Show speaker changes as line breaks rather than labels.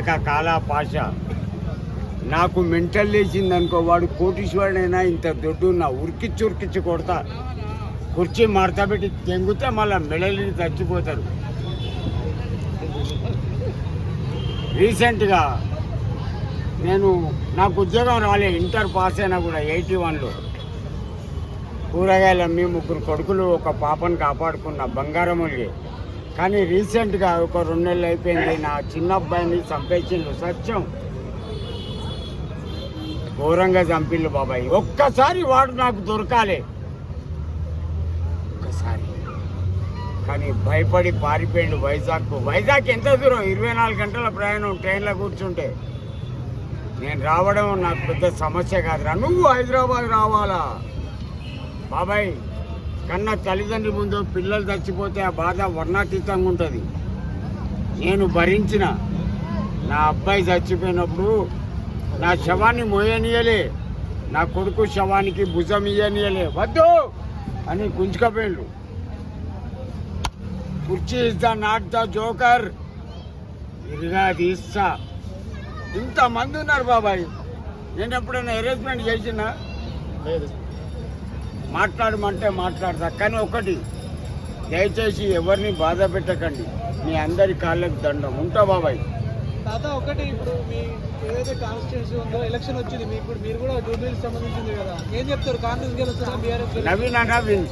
ఇక కాలా పాష. నాకు మెంటల్ లేచింది అనుకో వాడు కోటీశ్వరుడైనా ఇంత దొడ్డు నా ఉరికిచ్చి ఉరికిచ్చి కొడతా. కుర్చీ మడత పెట్టి తెంగితే మళ్ళీ మెడలిని చచ్చిపోతారు. రీసెంట్గా నేను నాకు ఉద్యోగం రాలే ఇంటర్ పాస్ అయినా కూడా ఎయిటీ వన్లో. కూరగాయలు అమ్మి ముగ్గురు కొడుకులు ఒక పాపను కాపాడుకున్న బంగారం కానీ రీసెంట్గా ఒక రెండు నెలలు అయిపోయింది. నా చిన్న అబ్బాయిని చంపేసిండు. సత్యం. ఘోరంగా చంపిల్లు బాబాయ్. ఒక్కసారి వాడు నాకు దొరకాలి. ఒక్కసారి. కానీ భయపడి పారిపోయిండు వైజాగ్ వైజాగ్ ఎంత దూరం? ఇరవై నాలుగు గంటల ప్రయాణం ట్రైన్లో కూర్చుంటే. నేను రావడం నాకు పెద్ద సమస్య కాదురా. నువ్వు హైదరాబాద్ రావాలా? బాబాయ్ కన్నా తల్లిదండ్రి ముందు పిల్లలు చచ్చిపోతే ఆ బాధ వర్ణాతీతంగా ఉంటుంది. నేను భరించిన నా అబ్బాయి చచ్చిపోయినప్పుడు నా శవాన్ని మోయనీయలే నా కొడుకు శవానికి భుజం ఇయ్యనీయలే. వద్దు! అని గుంజుకపోయిండు. కుర్చీ is the not the joker. ఇదిగా తీస్తా ఇంతమంది ఉన్నారు బాబాయ్. నేను ఎప్పుడైనా అరేంజ్మెంట్ చేసినా?
లేదు.
మాట్లాడమంటే మాట్లాడతా కానీ ఒకటి దయచేసి ఎవరిని బాధ పెట్టకండి. మీ అందరి కాళ్ళకి దండం. ఉంటా బాబాయ్.
తాత ఒకటి ఇప్పుడు మీ ఏదైతే కాన్స్టిట్యూన్సీ ఉందో ఎలక్షన్ వచ్చింది మీ ఇప్పుడు మీరు కూడా జూబ్లీకి సంబంధించింది కదా. ఏం చెప్తారు? కాంగ్రెస్ గెలుస్తుందా? బీఆర్ఎస్
నవీన్ నవీన్.